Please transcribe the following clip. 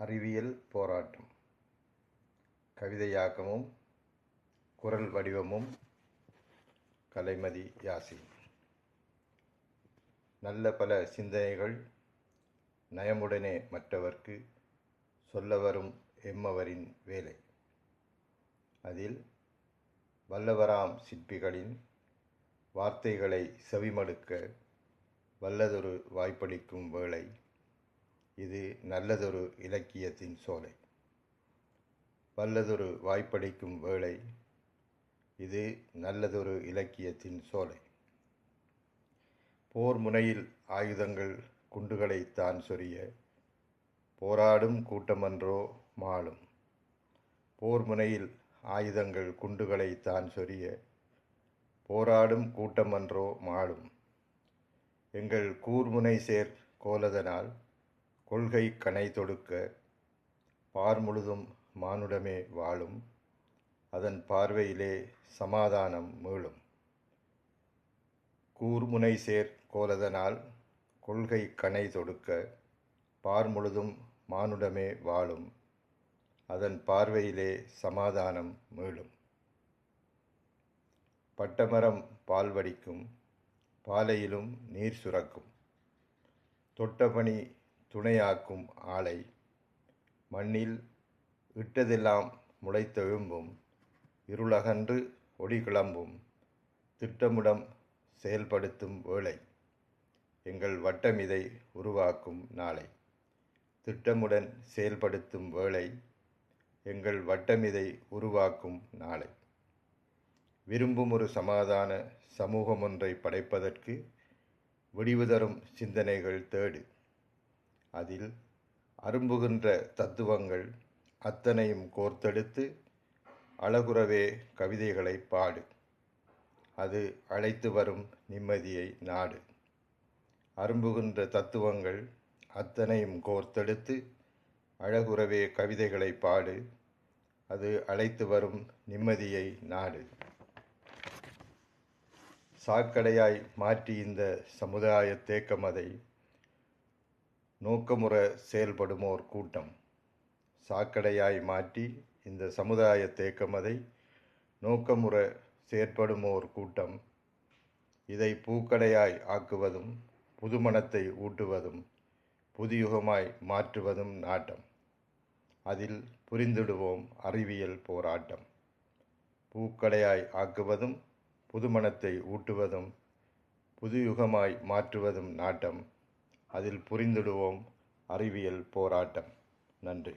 அறிவியல் போராட்டம். கவிதையாக்கமும் குரல் வடிவமும் கலைமதி யாசின். நல்ல பல சிந்தனைகள் நயமுடனே மற்றவர்க்கு சொல்ல வரும் எம்மவரின் வேலை. அதில் வல்லவராம் சிற்பிகளின் வார்த்தைகளை செவிமடுக்க வல்லதொரு வாய்ப்பளிக்கும் வேளை நல்லதொரு இலக்கியத்தின் சோலை. வல்லதொரு வாய்ப்பளிக்கும் வேளை இது நல்லதொரு இலக்கியத்தின் சோலை. போர் முனையில் ஆயுதங்கள் குண்டுகளை தான் சொரிய போராடும் கூட்டமன்றோ மாளும் போர் முனையில் ஆயுதங்கள் குண்டுகளை தான் சொரிய போராடும் கூட்டமன்றோ மாளும் எங்கள் கூர்முனை சேர் கோலதனால் கொள்கை கனை தொடுக்க பார் முழுதும் மானுடமே வாழும் அதன் பார்வையிலே சமாதானம் மீளும். கூர்முனை சேர் கோலதனால் கொள்கை கனை தொடுக்க பார் முழுதும் மானுடமே வாழும் அதன் பார்வையிலே சமாதானம் மீளும். பட்டமரம் பால் வடிக்கும் பாலையிலும் நீர் சுரக்கும். தொட்டபணி துணையாக்கும் ஆளை மண்ணில் இட்டதெல்லாம் முளைத்தெழும்பும் இருளகன்று ஒளி கிளம்பும் திட்டமுடம் செயல்படுத்தும் வேளை எங்கள் வட்டமிதை உருவாக்கும் நாளை. திட்டமுடன் செயல்படுத்தும் வேளை எங்கள் வட்டமிதை உருவாக்கும் நாளை. விரும்பும் ஒரு சமாதான சமூகம் ஒன்றை படைப்பதற்கு விடிவுதரும் சிந்தனைகள் தேடு. அதில் அரும்புகின்ற தத்துவங்கள் அத்தனையும் கோர்த்தெடுத்து அழகுறவே கவிதைகளை பாடு. அது அழைத்து வரும் நிம்மதியை நாடு. அரும்புகின்ற தத்துவங்கள் அத்தனையும் கோர்த்தெடுத்து அழகுறவே கவிதைகளை பாடு. அது அழைத்து வரும் நிம்மதியை நாடு. சாக்கடையாய் மாற்றி இந்த சமுதாய தேக்கமதை நோக்கமுற செயல்படுமோர் கூட்டம். சாக்கடையாய் மாற்றி இந்த சமுதாய தேக்கமதை நோக்கமுற செயற்படுமோர் கூட்டம். இதை பூக்கடையாய் ஆக்குவதும் புதுமணத்தை ஊட்டுவதும் புதியுகமாய் மாற்றுவதும் நாட்டம். அதில் புரிந்திடுவோம் அறிவியல் போராட்டம். பூக்கடையாய் ஆக்குவதும் புதுமணத்தை ஊட்டுவதும் புதுயுகமாய் மாற்றுவதும் நாட்டம். அதில் புரிந்திடுவோம் அறிவியல் போராட்டம். நன்றி.